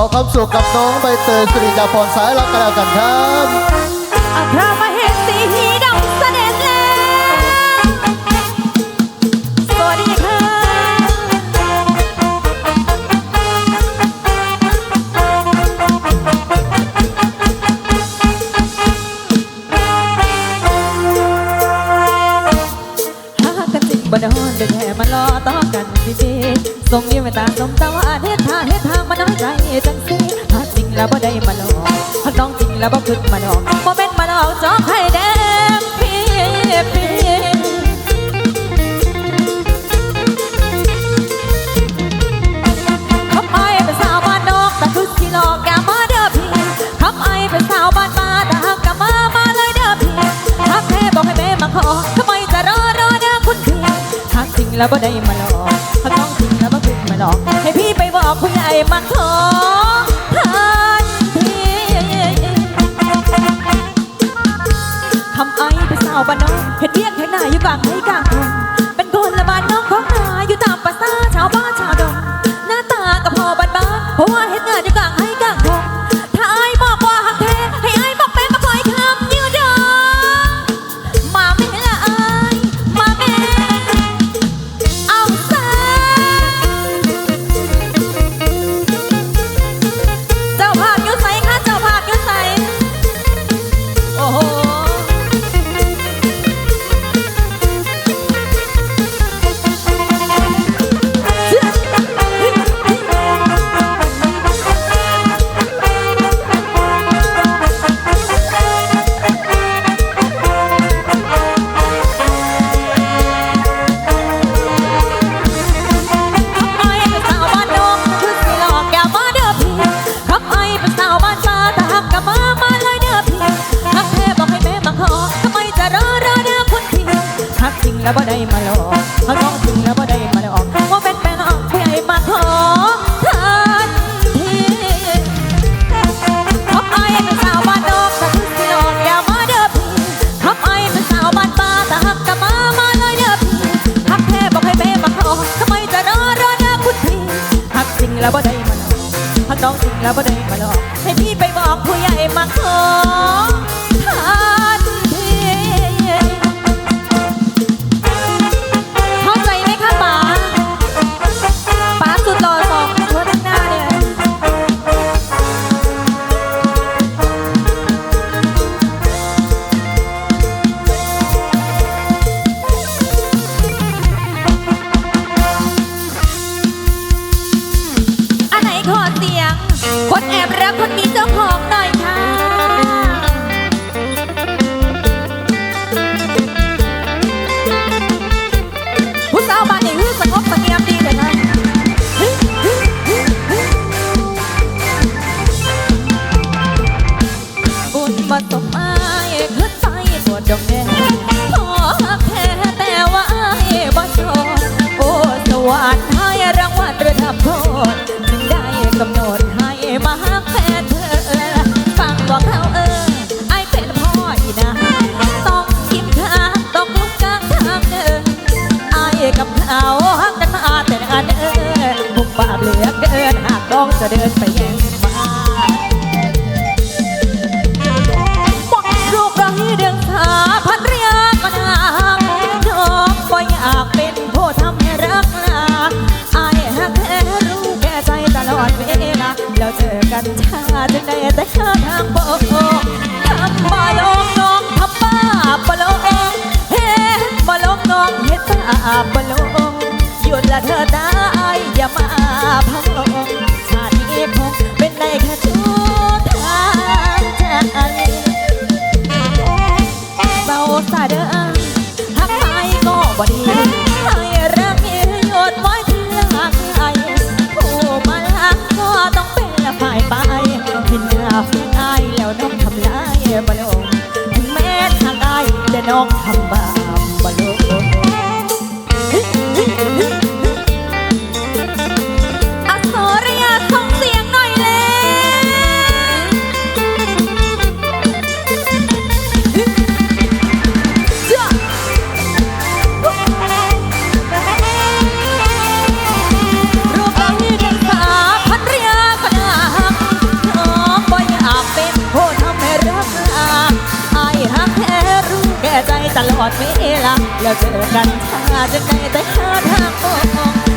อความสุขกับน้องใบเตยสิริดาพรสายรักกันแล้วกันครับอัครมเหสีดำเสด็จแล้วสวัสดีค่ะหากันจริงบ่นอนเดินแห่มารอต่อกันพี่พี่ส่งยิ้มไปตาสมตาว่า จังสิหากจริงแล้วบ่ได้มาหลอกหากน้องจริงแล้วบ่ขึ้นมาดอกบ่เป็นมาหลอกจอกให้แดงพี่พี่คำไอเป็นสาวบ้านนอกแต่คือสิหลอกแกมาเด้อพี่คำไอเป็นสาวบ้านมาแต่หากกมามาเลยเด้อพี่หากแท้บอกให้แม่มาขอทำไมจะรอรอเด้อคุณพี่หากจริงแล้วบ่ได้มาหลอกหากน้องจริงแล้วบ่ขึ้นมาหลอกให้ อกผู้ใหญ่มาขอทันทีทำไอ้เป็นสาวบ้านนอกเห็นเรียกเห็นหน้าอยู่กลางให้กลางทุ่ง แล้วบ่ได้มาห เขาหักกันมาแต่อันเออมุมปากเหลือเกินหากต้องจะเดินไปแย่งมาบอกลูกเราให้เดืองสาพันเรียกมันหางน้องก็อยากเป็นผู้ทำให้รักลาไอ้หักแท้รู้แก่ใจตลอดเวลาแล้วเจอกันชาติไหนแต่หาทางบอกทำมาลงน้องทำบ้าปะโลงเฮ็ดมาลงน้องเฮ็ดบ้าปะโลงหยุดละ เธอตายอย่ามาพังลงชาตินี้คงเป็นได้แค่ชั่วทางใจเบาสาเด้อหักไปก็บ่ดีให้รักเอยโยนไว้ที่หลังไอผู้มาลักก็ต้องเป็นละฝ่ายไปเห็นหน้าเพื่อนไอายแล้วน้องทำลายบ่ลงถึงแม้ทางไอายจะน้องทำบา เวลาแล้วเจอกันท่าจะไกลแต่หาทางมอง